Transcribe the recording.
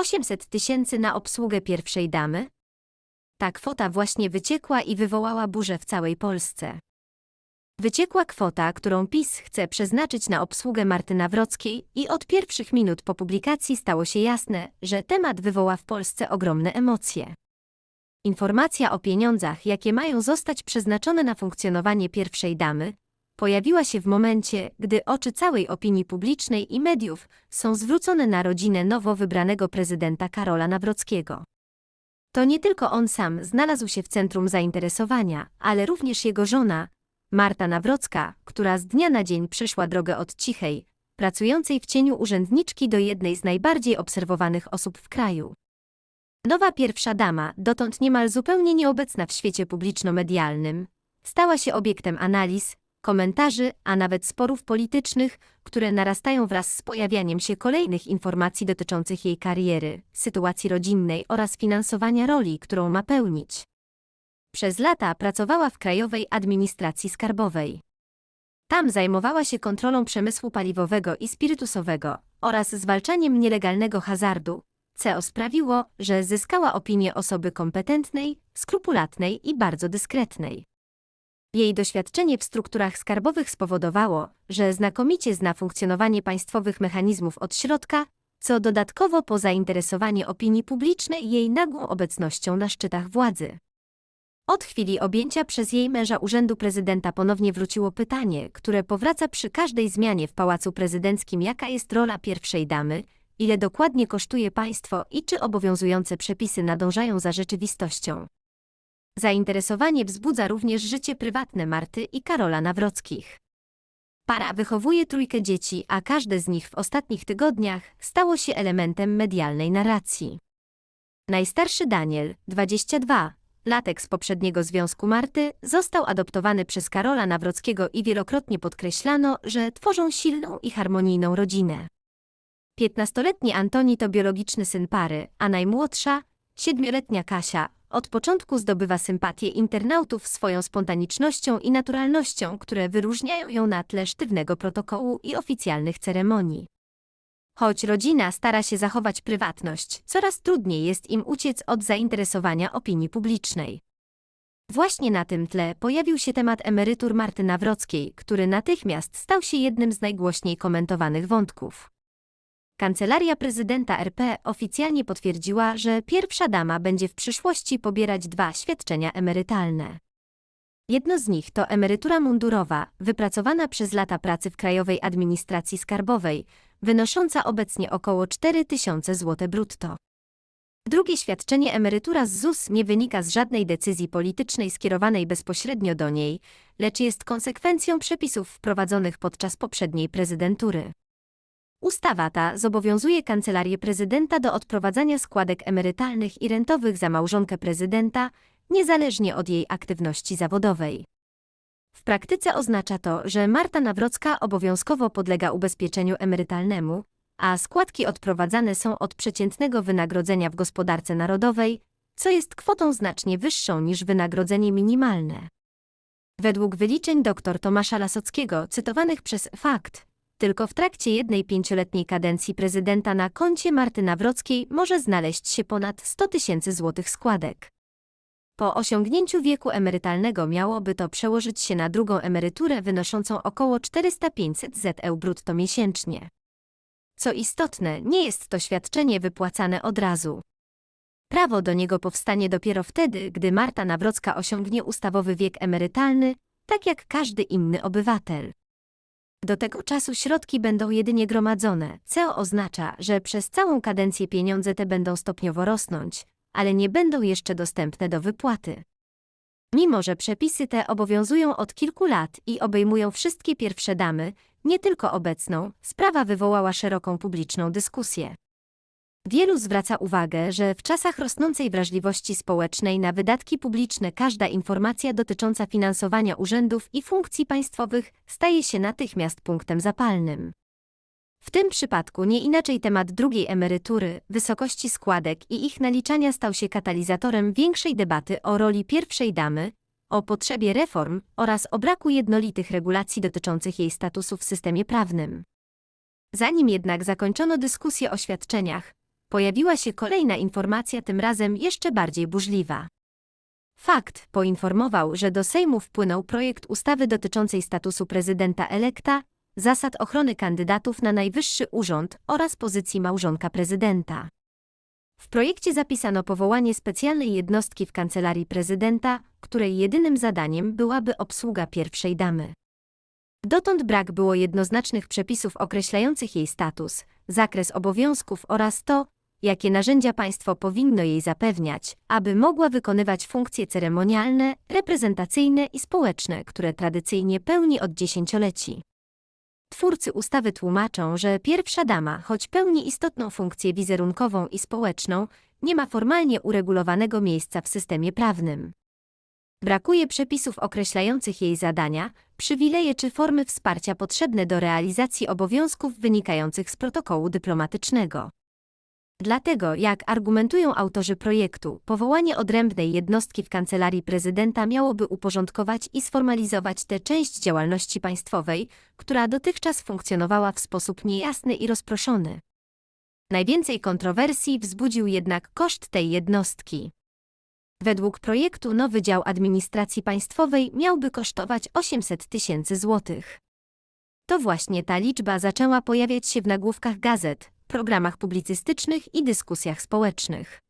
800 tysięcy na obsługę pierwszej damy? Ta kwota właśnie wyciekła i wywołała burzę w całej Polsce. Wyciekła kwota, którą PiS chce przeznaczyć na obsługę Marty Nawrockiej i od pierwszych minut po publikacji stało się jasne, że temat wywoła w Polsce ogromne emocje. Informacja o pieniądzach, jakie mają zostać przeznaczone na funkcjonowanie pierwszej damy, pojawiła się w momencie, gdy oczy całej opinii publicznej i mediów są zwrócone na rodzinę nowo wybranego prezydenta Karola Nawrockiego. To nie tylko on sam znalazł się w centrum zainteresowania, ale również jego żona, Marta Nawrocka, która z dnia na dzień przeszła drogę od cichej, pracującej w cieniu urzędniczki do jednej z najbardziej obserwowanych osób w kraju. Nowa pierwsza dama, dotąd niemal zupełnie nieobecna w świecie publiczno-medialnym, stała się obiektem analiz, komentarzy, a nawet sporów politycznych, które narastają wraz z pojawianiem się kolejnych informacji dotyczących jej kariery, sytuacji rodzinnej oraz finansowania roli, którą ma pełnić. Przez lata pracowała w Krajowej Administracji Skarbowej. Tam zajmowała się kontrolą przemysłu paliwowego i spirytusowego oraz zwalczaniem nielegalnego hazardu, co sprawiło, że zyskała opinię osoby kompetentnej, skrupulatnej i bardzo dyskretnej. Jej doświadczenie w strukturach skarbowych spowodowało, że znakomicie zna funkcjonowanie państwowych mechanizmów od środka, co dodatkowo po zainteresowanie opinii publicznej jej nagłą obecnością na szczytach władzy. Od chwili objęcia przez jej męża urzędu prezydenta ponownie wróciło pytanie, które powraca przy każdej zmianie w pałacu prezydenckim: jaka jest rola pierwszej damy, ile dokładnie kosztuje państwo i czy obowiązujące przepisy nadążają za rzeczywistością. Zainteresowanie wzbudza również życie prywatne Marty i Karola Nawrockich. Para wychowuje trójkę dzieci, a każde z nich w ostatnich tygodniach stało się elementem medialnej narracji. Najstarszy Daniel, 22, latek z poprzedniego związku Marty, został adoptowany przez Karola Nawrockiego i wielokrotnie podkreślano, że tworzą silną i harmonijną rodzinę. Piętnastoletni Antoni to biologiczny syn pary, a najmłodsza, siedmioletnia Kasia, od początku zdobywa sympatię internautów swoją spontanicznością i naturalnością, które wyróżniają ją na tle sztywnego protokołu i oficjalnych ceremonii. Choć rodzina stara się zachować prywatność, coraz trudniej jest im uciec od zainteresowania opinii publicznej. Właśnie na tym tle pojawił się temat emerytur Marty Nawrockiej, który natychmiast stał się jednym z najgłośniej komentowanych wątków. Kancelaria prezydenta RP oficjalnie potwierdziła, że pierwsza dama będzie w przyszłości pobierać dwa świadczenia emerytalne. Jedno z nich to emerytura mundurowa, wypracowana przez lata pracy w Krajowej Administracji Skarbowej, wynosząca obecnie około 4000 zł brutto. Drugie świadczenie emerytura z ZUS nie wynika z żadnej decyzji politycznej skierowanej bezpośrednio do niej, lecz jest konsekwencją przepisów wprowadzonych podczas poprzedniej prezydentury. Ustawa ta zobowiązuje Kancelarię Prezydenta do odprowadzania składek emerytalnych i rentowych za małżonkę prezydenta, niezależnie od jej aktywności zawodowej. W praktyce oznacza to, że Marta Nawrocka obowiązkowo podlega ubezpieczeniu emerytalnemu, a składki odprowadzane są od przeciętnego wynagrodzenia w gospodarce narodowej, co jest kwotą znacznie wyższą niż wynagrodzenie minimalne. Według wyliczeń dr Tomasza Lasockiego, cytowanych przez Fakt, tylko w trakcie jednej pięcioletniej kadencji prezydenta na koncie Marty Nawrockiej może znaleźć się ponad 100 tysięcy złotych składek. Po osiągnięciu wieku emerytalnego miałoby to przełożyć się na drugą emeryturę wynoszącą około 400-500 ZEU brutto miesięcznie. Co istotne, nie jest to świadczenie wypłacane od razu. Prawo do niego powstanie dopiero wtedy, gdy Marta Nawrocka osiągnie ustawowy wiek emerytalny, tak jak każdy inny obywatel. Do tego czasu środki będą jedynie gromadzone, co oznacza, że przez całą kadencję pieniądze te będą stopniowo rosnąć, ale nie będą jeszcze dostępne do wypłaty. Mimo, że przepisy te obowiązują od kilku lat i obejmują wszystkie pierwsze damy, nie tylko obecną, sprawa wywołała szeroką publiczną dyskusję. Wielu zwraca uwagę, że w czasach rosnącej wrażliwości społecznej na wydatki publiczne każda informacja dotycząca finansowania urzędów i funkcji państwowych staje się natychmiast punktem zapalnym. W tym przypadku nie inaczej temat drugiej emerytury, wysokości składek i ich naliczania stał się katalizatorem większej debaty o roli pierwszej damy, o potrzebie reform oraz o braku jednolitych regulacji dotyczących jej statusu w systemie prawnym. Zanim jednak zakończono dyskusję o świadczeniach, pojawiła się kolejna informacja, tym razem jeszcze bardziej burzliwa. Fakt poinformował, że do Sejmu wpłynął projekt ustawy dotyczącej statusu prezydenta elekta, zasad ochrony kandydatów na najwyższy urząd oraz pozycji małżonka prezydenta. W projekcie zapisano powołanie specjalnej jednostki w kancelarii prezydenta, której jedynym zadaniem byłaby obsługa pierwszej damy. Dotąd brak było jednoznacznych przepisów określających jej status, zakres obowiązków oraz to, jakie narzędzia państwo powinno jej zapewniać, aby mogła wykonywać funkcje ceremonialne, reprezentacyjne i społeczne, które tradycyjnie pełni od dziesięcioleci. Twórcy ustawy tłumaczą, że pierwsza dama, choć pełni istotną funkcję wizerunkową i społeczną, nie ma formalnie uregulowanego miejsca w systemie prawnym. Brakuje przepisów określających jej zadania, przywileje czy formy wsparcia potrzebne do realizacji obowiązków wynikających z protokołu dyplomatycznego. Dlatego, jak argumentują autorzy projektu, powołanie odrębnej jednostki w kancelarii prezydenta miałoby uporządkować i sformalizować tę część działalności państwowej, która dotychczas funkcjonowała w sposób niejasny i rozproszony. Najwięcej kontrowersji wzbudził jednak koszt tej jednostki. Według projektu nowy dział administracji państwowej miałby kosztować 800 tysięcy złotych. To właśnie ta liczba zaczęła pojawiać się w nagłówkach gazet, programach publicystycznych i dyskusjach społecznych.